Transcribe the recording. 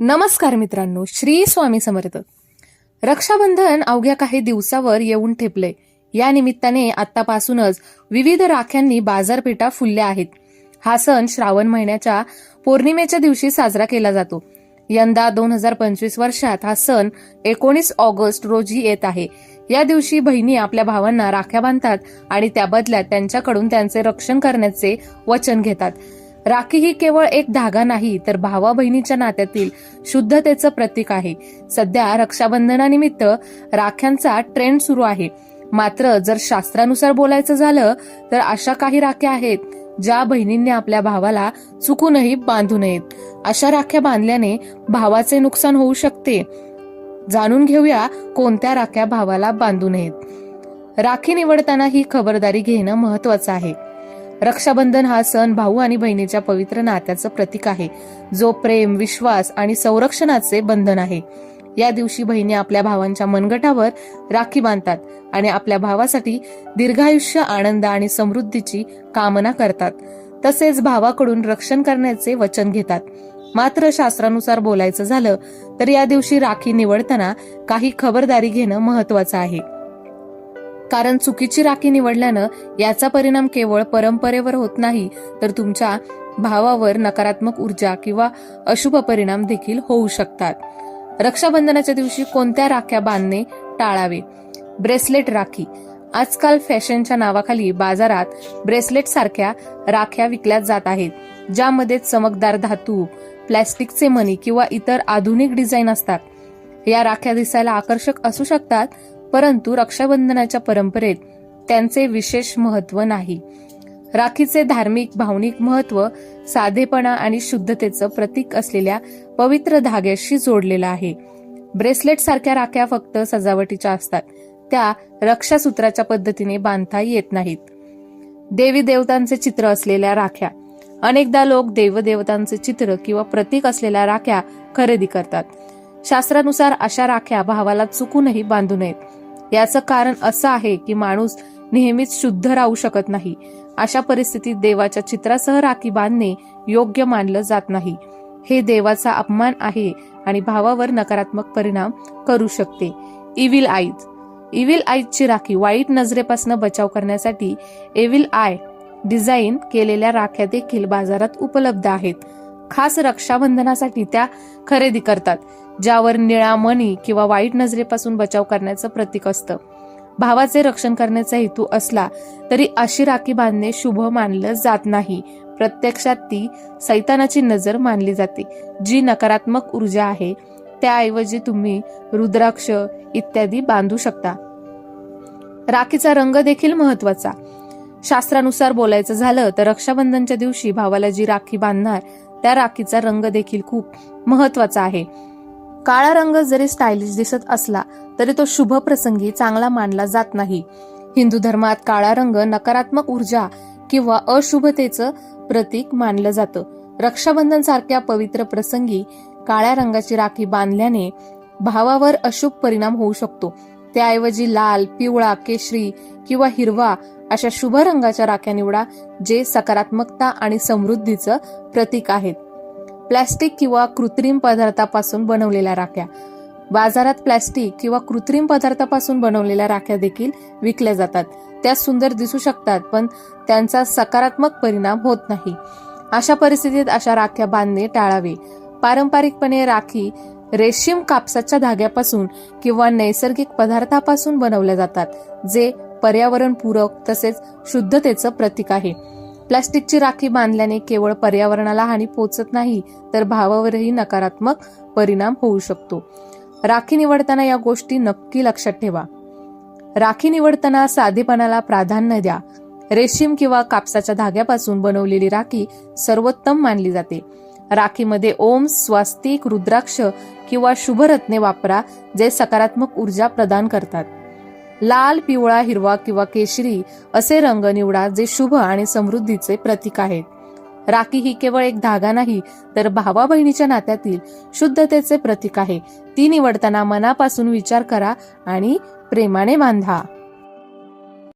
नमस्कार मित्रांनो श्री स्वामी समर्थ. रक्षाबंधन अवघ्या काही दिवसावर येऊन ठेपले. या निमित्ताने आतापासूनच विविध राख्यांनी बाजारपेठा फुलल्या आहेत. हा सण श्रावण महिन्याच्या पौर्णिमेच्या दिवशी साजरा केला जातो. यंदा दोन हजार पंचवीस वर्षात हा सण एकोणीस ऑगस्ट रोजी येत आहे. या दिवशी बहिणी आपल्या भावांना राख्या बांधतात आणि त्या बदल्यात त्यांच्याकडून त्यांचे रक्षण करण्याचे वचन घेतात. राखी ही केवळ एक धागा नाही तर भावा बहिणीच्या नात्यातील शुद्धतेचं प्रतीक आहे. सध्या रक्षाबंधनानिमित्त राख्यांचा ट्रेंड सुरू आहे. मात्र जर शास्त्रानुसार बोलायचं झालं तर अशा काही राख्या आहेत ज्या बहिणींनी आपल्या भावाला चुकूनही बांधू नयेत. अशा राख्या बांधल्याने भावाचे नुकसान होऊ शकते. जाणून घेऊया कोणत्या राख्या भावाला बांधू नयेत. राखी निवडताना ही खबरदारी घेणं महत्वाचं आहे. रक्षाबंधन हा सण भाऊ आणि बहिणीच्या पवित्र नात्याचं प्रतीक आहे. जो प्रेम विश्वास आणि संरक्षणाचे बंधन आहे. या दिवशी बहिणी आपल्या भावांच्या मनगटावर राखी बांधतात आणि आपल्या भावासाठी दीर्घायुष्य आनंद आणि समृद्धीची कामना करतात. तसेच भावाकडून रक्षण करण्याचे वचन घेतात. मात्र शास्त्रानुसार बोलायचं झालं तर या दिवशी राखी निवडताना काही खबरदारी घेणं महत्वाचं आहे. कारण चुकीची राखी निवडल्यानं याचा परिणाम केवळ परंपरेवर होत नाही तर तुमच्या भावावर नकारात्मक ऊर्जा किंवा अशुभ परिणाम देखील होऊ शकतात. रक्षाबंधनाच्या दिवशी कोणत्या राख्या बांधणे टाळावे? ब्रेसलेट राखी. आजकाल फॅशनच्या नावाखाली बाजारात ब्रेसलेट सारख्या राख्या विकल्या जात आहेत ज्यामध्ये चमकदार धातू प्लॅस्टिकचे मणी किंवा इतर आधुनिक डिझाईन असतात. या राख्या दिसायला आकर्षक असू शकतात परंतु रक्षाबंधनाच्या परंपरेत त्यांचे विशेष महत्त्व नाही. राखीचे धार्मिक भावनिक महत्त्व साधेपणा आणि शुद्धतेचं प्रतीक असलेल्या पवित्र धाग्याशी जोडलेलं आहे. ब्रेसलेट सारख्या राख्या फक्त सजावटीच्या असतात. त्या रक्षासूत्राच्या पद्धतीने बांधता येत नाहीत. देवी देवतांचे चित्र असलेल्या राख्या. अनेकदा लोक देवदेवतांचे चित्र किंवा प्रतीक असलेल्या राख्या खरेदी करतात. शास्त्रानुसार अशा राख्या भावाला चुकूनही बांधू नयेत. याचं कारण असं आहे की माणूस नेहमीच शुद्ध राहू शकत नाही. अशा परिस्थितीत देवाच्या चित्रासह राखी बांधणे योग्य मानलं जात नाही. हे देवाचा अपमान आहे आणि भावावर नकारात्मक परिणाम करू शकते. इविल आईज इविल आईजची राखी वाईट नजरेपासून बचाव करण्यासाठी एविल आय डिझाईन केलेल्या राख्या देखील बाजारात उपलब्ध आहेत. खास रक्षाबंधनासाठी त्या खरेदी करतात ज्यावर निळा मणी किंवा वाईट नजरेपासून बचाव करण्याचं प्रतीक असतं. भावाचे रक्षण करण्याचा हेतू असला तरी अशी राखी बांधणे शुभ मानलं जात नाही. प्रत्यक्षात ती सैतानाची नजर मानली जाते जी नकारात्मक ऊर्जा आहे. त्याऐवजी तुम्ही रुद्राक्ष इत्यादी बांधू शकता. राखीचा रंग देखील महत्त्वाचा शास्त्रानुसार बोलायचं झालं तर रक्षाबंधनच्या दिवशी भावाला जी राखी बांधणार त्या राखीचा रंग देखील खूप महत्त्वाचा आहे. काळा रंग जरी स्टायलिश दिसत असला तरी तो शुभ प्रसंगी चांगला मानला जात नाही. हिंदू धर्मात काळा रंग नकारात्मक ऊर्जा किंवा अशुभतेचं प्रतीक मानलं जातं. रक्षाबंधन सारख्या पवित्र प्रसंगी काळ्या रंगाची राखी बांधल्याने भावावर अशुभ परिणाम होऊ शकतो. त्याऐवजी लाल पिवळा केशरी किंवा हिरवा अशा शुभ रंगाच्या राख्या निवडा जे सकारात्मकता आणि समृद्धीचं प्रतीक आहेत. प्लॅस्टिक किंवा कृत्रिम पदार्थापासून बनवलेल्या राख्या. बाजारात प्लॅस्टिक किंवा कृत्रिम पदार्थापासून बनवलेल्या राख्या देखील विकल्या जातात. त्या सुंदर दिसू शकतात पण त्यांचा सकारात्मक परिणाम होत नाही. अशा परिस्थितीत अशा राख्या बांधणे टाळावे. पारंपरिकपणे राखी रेशीम कापसाच्या धाग्यापासून किंवा नैसर्गिक पदार्थापासून बनवल्या जातात जे पर्यावरणपूरक तसेच शुद्धतेचं प्रतीक आहे. प्लास्टिकची राखी बांधल्याने केवळ पर्यावरणाला हानी पोचत नाही तर भावावरही नकारात्मक परिणाम होऊ शकतो. राखी निवडताना या गोष्टी नक्की लक्षात ठेवा. राखी निवडताना साधेपणाला प्राधान्य द्या. रेशीम किंवा कापसाच्या धाग्यापासून बनवलेली राखी सर्वोत्तम मानली जाते. राखीमध्ये ओम स्वास्तिक रुद्राक्ष किंवा शुभरत्ने वापरा जे सकारात्मक ऊर्जा प्रदान करतात. लाल पिवळा हिरवा किंवा केशरी असे रंग निवडा जे शुभ आणि समृद्धीचे प्रतीक आहेत. राखी ही केवळ एक धागा नाही तर भावा बहिणीच्या नात्यातील शुद्धतेचे प्रतीक आहे. ती निवडताना मनापासून विचार करा आणि प्रेमाने बांधा.